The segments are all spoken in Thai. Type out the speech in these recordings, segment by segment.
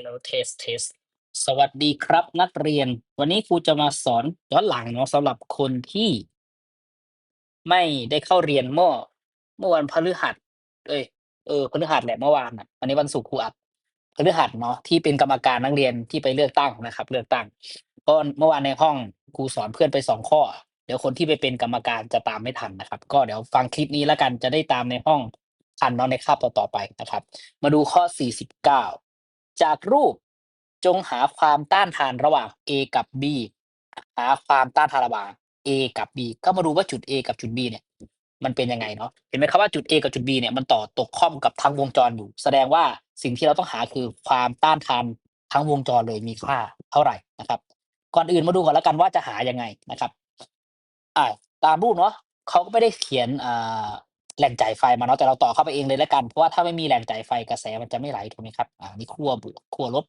Hello test test สวัสดีครับ นักเรียน วันนี้ครูจะมาสอนย้อนหลังเนาะสำหรับคนที่ ไม่ได้เข้าเรียนเมื่อเมื่อวันพฤหัส เอ้ยเออพฤหัสแหละเมื่อวานน่ะวันนี้วันศุกร์ครูอัดพฤหัสเนาะที่เป็นกรรมการนักเรียนที่ไปเลือกตั้งนะครับ เลือกตั้งก็เมื่อวานในห้องครูสอนเพื่อนไปสองข้อ เดี๋ยวคนที่ไปเป็นกรรมการจะตามไม่ทันนะครับ ก็เดี๋ยวฟังคลิปนี้แล้วกันจะได้ตามในห้องทันเนาะในคาบต่อๆไปนะครับ มาดูข้อ 49 จากรูปจงหาความต้านทานระหว่าง A กับ B หาความต้านทานระหว่าง A กับ B ก็มาดูว่าจุด A กับจุด B เนี่ย มันเป็นยังไงเนาะเห็นไหมครับว่าจุด A กับจุด B เนี่ยมันต่อตกข้อมกับทั้งวงจรอยู่ แสดงว่าสิ่งที่เราต้องหาคือความต้านทานทั้งวงจรเลยมีค่าเท่าไหร่นะครับ ก่อนอื่นมาดูก่อนแล้วกันว่าจะหายังไงนะครับ อ่าตามรูปเนาะเขาก็ไม่ได้เขียนอ่า แหล่งจ่ายไฟมาเนาะแต่เราต่อเข้าไปเองเลยแล้วกัน เพราะว่าถ้าไม่มีแหล่งจ่ายไฟกระแสมันจะไม่ไหลถูกไหมครับอ่านี่ขั้วบวกขั้วลบ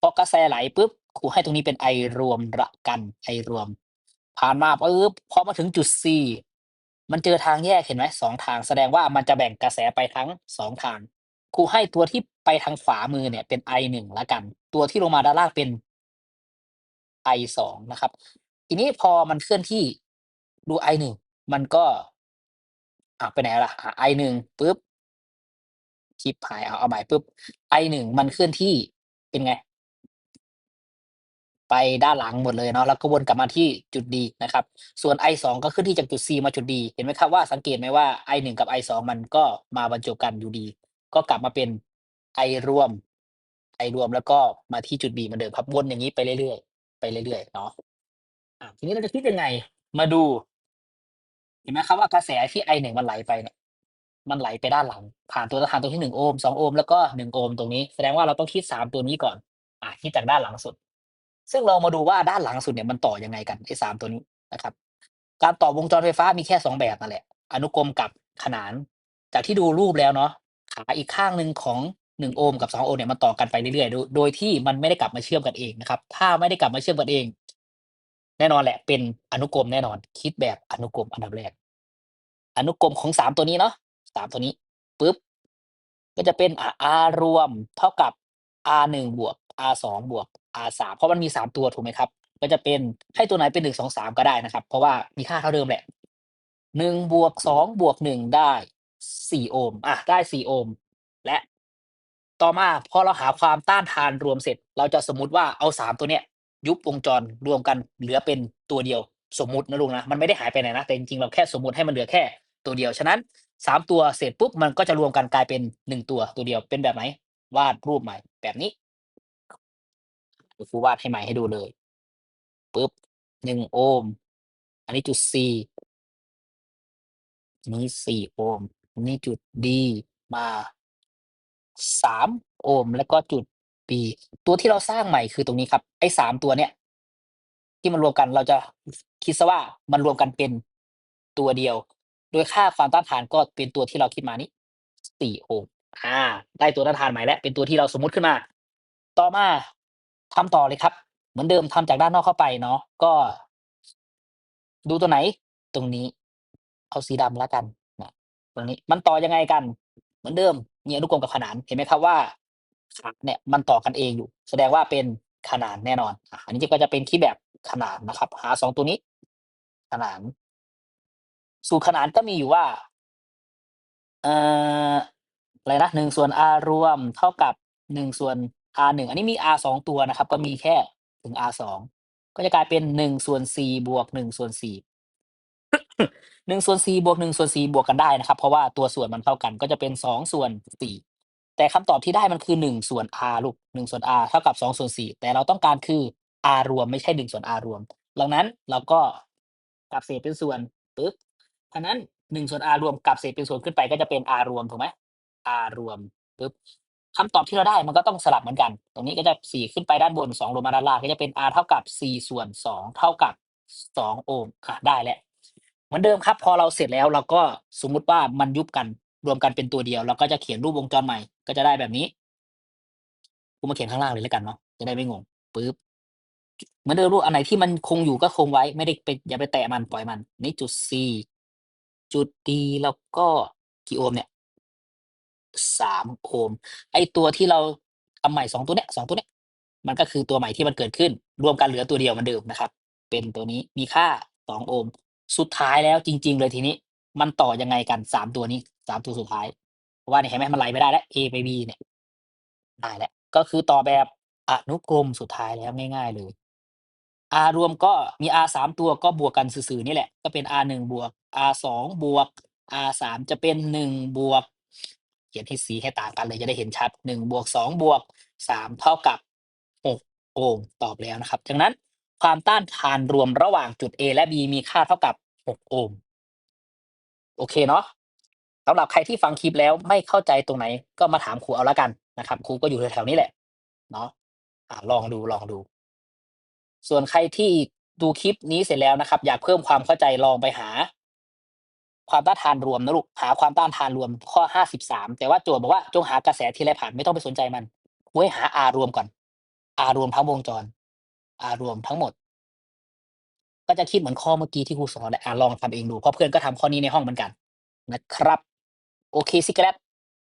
พอกระแสไหลปุ๊บครูให้ตรงนี้เป็นไอรวมระกันไอรวม ผ่านมาปุ๊บพอมาถึงจุด C มันเจอทางแยกเห็นไหมสองทางแสดงว่ามันจะแบ่งกระแสไปทั้งสองทางครูให้ตัวที่ไปทางขวามือเนี่ยเป็น I หนึ่งละกัน ตัวที่ลงมาด้านล่างเป็น I สองนะครับ ทีนี้พอมันเคลื่อนที่ดู I หนึ่งมันก็ อ่าไปไหนล่ะไอหนึ่งปุ๊บชิปหายเอาเอาใหม่ปุ๊บ I หนึ่งมันเคลื่อนที่เป็นไง ไปด้านหลังหมดเลยเนาะแล้วก็วนกลับมาที่จุด D นะครับ ส่วน I สองก็ขึ้นที่จากจุด C มาจุด D เห็นไหมครับว่าสังเกตไหมว่า I หนึ่งกับ I สองมันก็มาบรรจบกันอยู่ดี ก็กลับมาเป็น I รวม I รวมแล้วก็มาที่จุด B เหมือนเดิมครับวนอย่างนี้ไปเรื่อยๆไปเรื่อยๆเนาะอะทีนี้เราจะคิดยังไง มาดู เห็นไหมครับว่ากระแสที่ I หนึ่งมันไหลไปเนี่ยมันไหลไปด้านหลัง ผ่านตัวต้านทานตรงที่หนึ่งโอห์มสองโอห์มแล้วก็หนึ่งโอห์มตรงนี้ แสดงว่าเราต้องคิดสามตัวนี้ก่อน อะคิดจากด้านหลังสุด ซึ่งเรามาดูว่าด้านหลังสุดเนี่ยมันต่อยังไงกันไอ้สามตัวนี้นะครับ การต่อวงจรไฟฟ้ามีแค่สองแบบนั่นแหละ อนุกรมกับขนาน จากที่ดูรูปแล้วเนาะขาอีกข้างหนึ่งของหนึ่งโอห์มกับสองโอห์มเนี่ยมันต่อกันไปเรื่อยๆ โดยโดยที่มันไม่ได้กลับมาเชื่อมกันเองนะครับ ถ้าไม่ได้กลับมาเชื่อมกันเอง แน่นอนแหละ เป็นอนุกรมแน่นอน คิดแบบอนุกรมอันดับแรก อนุกรมของสามตัวนี้เนาะสามตัวนี้ปุ๊บก็จะเป็นอะ R รวมเท่ากับ R หนึ่งบวก R สองบวก R สามเพราะมันมีสามตัวถูกไหมครับ ก็จะเป็นให้ตัวไหนเป็นหนึ่งสองสามก็ได้นะครับ เพราะว่ามีค่าเท่าเดิมแหละหนึ่งบวกสองบวกหนึ่งได้สี่โอห์มอะได้สี่โอห์มและต่อมาพอเราหาความต้านทานรวมเสร็จ เราจะสมมุติว่าเอาสามตัวเนี้ย ยุบวงจรรวมกันเหลือเป็นตัวเดียวสมมุตินะลุงนะมันไม่ได้หายไปไหนนะแต่จริงๆเราแค่สมมุติให้มันเหลือแค่ตัวเดียวฉะนั้นสามตัวเสร็จปุ๊บมันก็จะรวมกันกลายเป็นหนึ่งตัวตัวเดียวเป็นแบบไหนวาดรูปใหม่แบบนี้เดี๋ยวครูวาดให้ใหม่ให้ดูเลยปุ๊บหนึ่งโอห์มอันนี้จุด C อันนี้สี่โอห์มนนี้จุด D มาสามโอห์มแล้วก็จุด B ตัวที่เราสร้างใหม่คือตรงนี้ครับ ไอ้สามตัวเนี้ยที่มันรวมกันเราจะคิดซะว่ามันรวมกันเป็นตัวเดียว โดยค่าความต้านทานก็เป็นตัวที่เราคิดมานี้สี่โอห์มอ่า ได้ตัวต้านทานใหม่แล้วเป็นตัวที่เราสมมุติขึ้นมา ต่อมาทำต่อเลยครับ เหมือนเดิมทำจากด้านนอกเข้าไปเนาะก็ ดูตัวไหน ตรงนี้ เอาสีดำแล้วกันนะตรงนี้มันต่อยังไงกัน เหมือนเดิมมีอนุกรมกับขนานเห็นไหมครับว่า เนี่ยมันต่อกันเองอยู่ แสดงว่าเป็นขนานแน่นอนอันนี้ก็จะเป็นคิดแบบขนานนะครับ หาสองตัวนี้ ขนาน สูตรขนานก็มีอยู่ว่าเอ่ออะไรนะหนึ่งส่วน r รวมเท่ากับหนึ่งส่วน r หนึ่งอันนี้มี r สองตัวนะครับ ก็มีแค่ถึง r สองก็จะกลายเป็นหนึ่งส่วนสี่บวกหนึ่งส่วนสี่หนึ่งส่วนสี่บวกหนึ่งส่วนสี่บวกกันได้นะครับ เพราะว่าตัวส่วนมันเท่ากันก็จะเป็นสองส่วนสี่ แต่คำตอบที่ได้มันคือหนึ่งส่วน r ลูกหนึ่งส่วน r เท่ากับสองส่วนสี่แต่เราต้องการคือ r รวมไม่ใช่หนึ่งส่วน r รวม ดังนั้นเราก็กลับเศษเป็นส่วนปึ๊บฉะนั้นหนึ่งส่วน r รวมกลับเศษเป็นส่วนขึ้นไปก็จะเป็น r รวมถูกไหม r รวมปึ๊บคำตอบที่เราได้มันก็ต้องสลับเหมือนกัน ตรงนี้ก็จะสี่ขึ้นไปด้านบนสองลงมาด้านล่างก็จะเป็น r เท่ากับสี่ส่วนสองเท่ากับสองโอห์มอะได้แล้วเหมือนเดิมครับ พอเราเสร็จแล้วเราก็สมมุติว่ามันยุบกัน รวมกันเป็นตัวเดียวเราก็จะเขียนรูปวงจรใหม่ ก็จะได้แบบนี้กูมาเขียนข้างล่างเลยแล้วกันเนาะจะได้ไม่งงปึ๊บเหมือนเดิมรูปอันไหนที่มันคงอยู่ก็คงไว้ ไม่ได้ไปอย่าไปแตะมันปล่อยมันนี่จุด C จุด D แล้วก็กี่โอห์มเนี่ยสามโอห์มไอตัวที่เราทำใหม่2ตัวเนี้ย2ตัวเนี้ยมันก็คือตัวใหม่ที่มันเกิดขึ้น รวมกันเหลือตัวเดียวมือนเดิมนะครับ เป็นตัวนี้มีค่า2โอห์มสุดท้ายแล้วจริง ๆ เลยทีนี้ มันต่อยังไงกัน3ตัวนี้3ตัวสุดท้ายเพราะว่าเนี่ยเห็นไหมมันไหลไม่ได้แล้ว A ไป B เนี่ยได้แล้วก็คือต่อแบบอนุกรมสุดท้ายแล้วง่าย ๆ เลย R รวมก็มี R 3ตัวก็บวกกันซื่อๆนี่แหละ ก็เป็น R 1บวก R 2บวก R 3จะเป็น1บวก เขียนให้สีให้ต่างกันเลยจะได้เห็นชัด1บวก2บวก3เท่ากับ6โอห์มตอบแล้วนะครับดังนั้นความต้านทานรวมระหว่างจุด A และ B มีค่าเท่ากับ 6 โอห์ม โอเคเนาะสำหรับใครที่ฟังคลิปแล้วไม่เข้าใจตรงไหน ก็มาถามครูเอาล้วกันนะครับครูก็อยู่แถวๆนี้แหละ เนาะอ่าลองดูลองดู ส่วนใครที่ดูคลิปนี้เสร็จแล้วนะครับ อยากเพิ่มความเข้าใจลองไปหา ความต้านทานรวมนะลูกหาความต้านทานรวมข้อ53แต่ว่าโจทย์บอกว่าจงหากระแสทีไรผ่านไม่ต้องไปสนใจมันครูให้หารวมก่อน R รวมทั้งวงจร R รวมทั้งหมด ก็จะคิดเหมือนข้อเมื่อกี้ที่ครูสอนแหละอ่าลองทำเองดูเพราะเพื่อนก็ทำข้อนี้ในห้องเหมือนกันนะครับ โอเคสิครับ